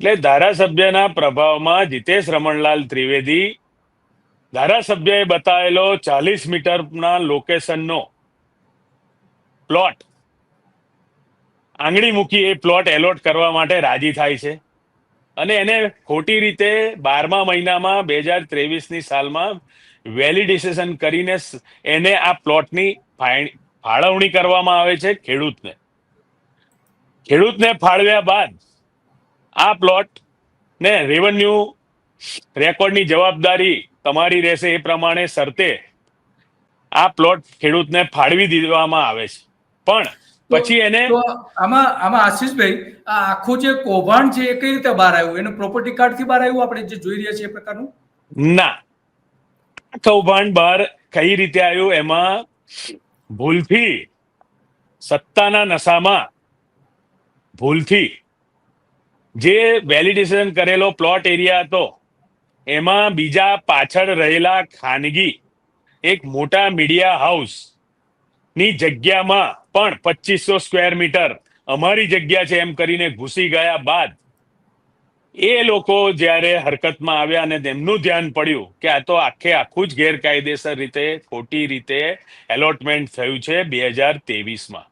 એટલે ધારાસભ્યના પ્રભાવમાં જીતેશ રમણલાલ ત્રિવેદી ધારાસભ્યએ બતાવેલો ચાલીસ મીટરના લોકેશનનો પ્લોટ. આંગળી મૂકી એ પ્લોટ એલોટ કરવા માટે રાજી થાય છે. અને એને ખોટી રીતે બારમા મહિનામાં બે હજાર ત્રેવીસની સાલમાં વેલિડેશન કરીને એને આ પ્લોટની ફાળ- ફાળવણી કરવામાં આવે છે ખેડૂતને. ખેડૂતને ફાળવ્યા બાદ આ પ્લોટ ને રેવન્યુ રેકોર્ડની જવાબદારી તમારી રહેશે એ પ્રમાણે શરતે આ પ્લોટ ખેડૂતને ફાળવી દેવામાં આવે છે. પણ પછી એને આમાં આમાં આશીષભાઈ આ આખું જે કૌભાંડ છે એ કઈ રીતે બહાર આવ્યું? એનું પ્રોપર્ટી કાર્ડથી બહાર આવ્યું આપણે જે જોઈ રહ્યા છીએ એ પ્રકારનું? ના. કૌભાંડ બહાર કઈ રીતે આવ્યું? એમાં ભૂલથી સત્તાના નશામાં ભૂલથી જે વેલિડેશન કરેલો પ્લોટ એરિયા હતો, એમાં બીજા પાછળ રહેલા ખાનગી, એક મોટા મીડિયા હાઉસની જગ્યામાં પણ પચીસો સ્ક્વેર મીટર અમારી જગ્યા છે એમ કરીને ઘૂસી ગયા બાદ, એ લોકો જ્યારે હરકતમાં આવ્યા અને તેમનું ધ્યાન પડ્યું કે આ તો આખે આખું જ ગેરકાયદેસર રીતે ખોટી રીતે એલોટમેન્ટ થયું છે બે હજાર ત્રેવીસમાં.